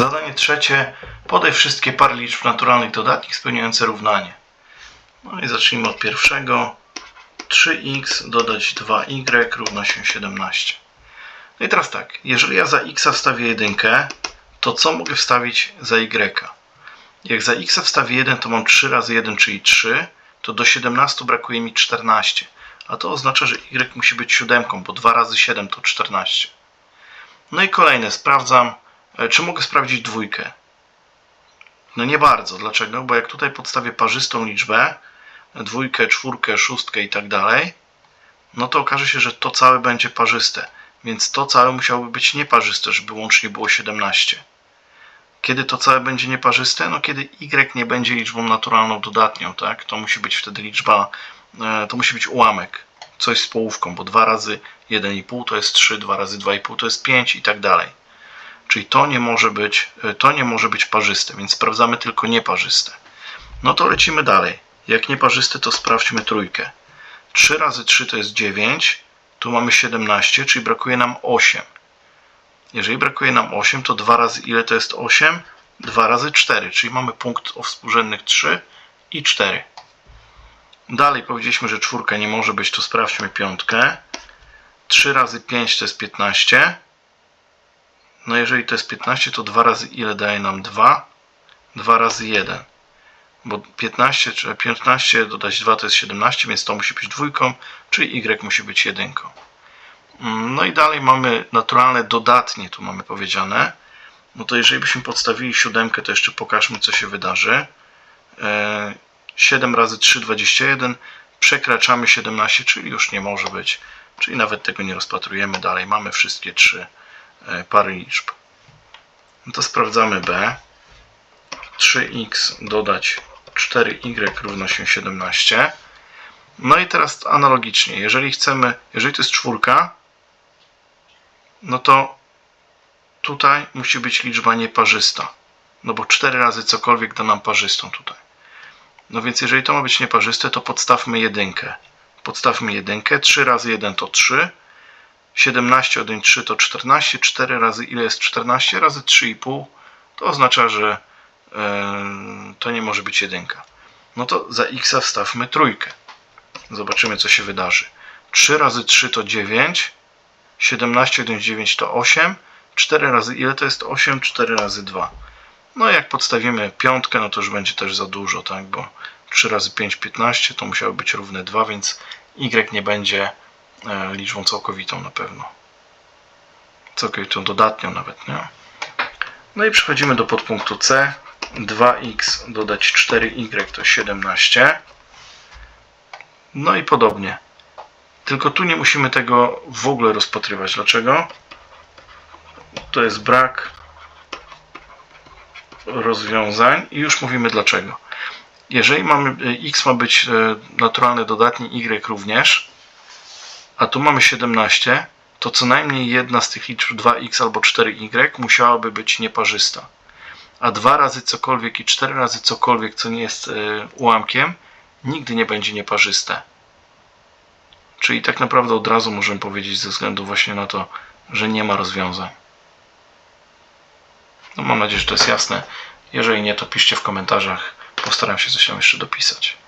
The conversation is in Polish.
Zadanie trzecie. Podaj wszystkie pary liczb naturalnych dodatnich spełniające równanie. No i zacznijmy od pierwszego. 3x dodać 2y równa się 17. No i teraz tak, jeżeli ja za x wstawię jedynkę, to co mogę wstawić za y? Jak za x wstawię 1, to mam 3 razy 1, czyli 3, to do 17 brakuje mi 14. A to oznacza, że y musi być siódemką, bo 2 razy 7 to 14. No i kolejne, sprawdzam, czy mogę sprawdzić dwójkę. No nie bardzo. Dlaczego? Bo jak tutaj podstawię parzystą liczbę, dwójkę, czwórkę, szóstkę i tak dalej, no to okaże się, że to całe będzie parzyste. Więc to całe musiałoby być nieparzyste, żeby łącznie było 17. Kiedy to całe będzie nieparzyste? No kiedy y nie będzie liczbą naturalną dodatnią, tak? To musi być wtedy liczba, e, to musi być ułamek, coś z połówką, bo 2 razy 1,5 to jest 3, 2 razy 2,5 to jest 5 i tak dalej. Czyli to nie może być, e, to nie może być parzyste, więc sprawdzamy tylko nieparzyste. No to lecimy dalej. Jak nieparzyste, to sprawdźmy trójkę. 3 razy 3 to jest 9, tu mamy 17, czyli brakuje nam 8. Jeżeli brakuje nam 8, to 2 razy ile to jest 8? 2 razy 4, czyli mamy punkt o współrzędnych 3 i 4. Dalej powiedzieliśmy, że czwórka nie może być, to sprawdźmy piątkę. 3 razy 5 to jest 15. No jeżeli to jest 15, to 2 razy ile daje nam 2? 2 razy 1. Bo 15, czy 15 dodać 2 to jest 17, więc to musi być dwójką, czyli y musi być jedynką. Mm, No i dalej mamy naturalne dodatnie, tu mamy powiedziane. No to jeżeli byśmy podstawili siódemkę, to jeszcze pokażmy, co się wydarzy. E, 7 razy 3, 21. Przekraczamy 17, czyli już nie może być. Czyli nawet tego nie rozpatrujemy dalej. Mamy wszystkie trzy e, pary liczb. No to sprawdzamy B. 3x dodać 4y równa się 17. No i teraz analogicznie, jeżeli chcemy, jeżeli to jest czwórka, no to tutaj musi być liczba nieparzysta. No bo 4 razy cokolwiek da nam parzystą tutaj. No więc jeżeli to ma być nieparzyste, to podstawmy jedynkę. Podstawmy jedynkę. 3 razy 1 to 3. 17 odjąć 3 to 14. 4 razy ile jest 14? Razy 3,5 to oznacza, że e, to nie może być jedynka. No to za x wstawmy trójkę. Zobaczymy, co się wydarzy. 3 razy 3 to 9. 17 odjąć 9 to 8. 4 razy ile to jest 8? 4 razy 2. No jak podstawimy piątkę, no to już będzie też za dużo, tak? Bo 3 razy 5, 15 to musiało być równe 2, więc y nie będzie liczbą całkowitą na pewno. Całkowitą dodatnią nawet, nie? No i przechodzimy do podpunktu C. 2x dodać 4y to 17. No i podobnie. Tylko tu nie musimy tego w ogóle rozpatrywać. Dlaczego? To jest brak rozwiązań i już mówimy dlaczego. Jeżeli mamy x ma być e, naturalny dodatni, y również, a tu mamy 17, to co najmniej jedna z tych liczb 2x albo 4y musiałaby być nieparzysta. A 2 razy cokolwiek i 4 razy cokolwiek, co nie jest e, ułamkiem, nigdy nie będzie nieparzyste. Czyli tak naprawdę od razu możemy powiedzieć ze względu właśnie na to, że nie ma rozwiązań. No mam nadzieję, że to jest jasne. Jeżeli nie, to piszcie w komentarzach. Postaram się coś tam jeszcze dopisać.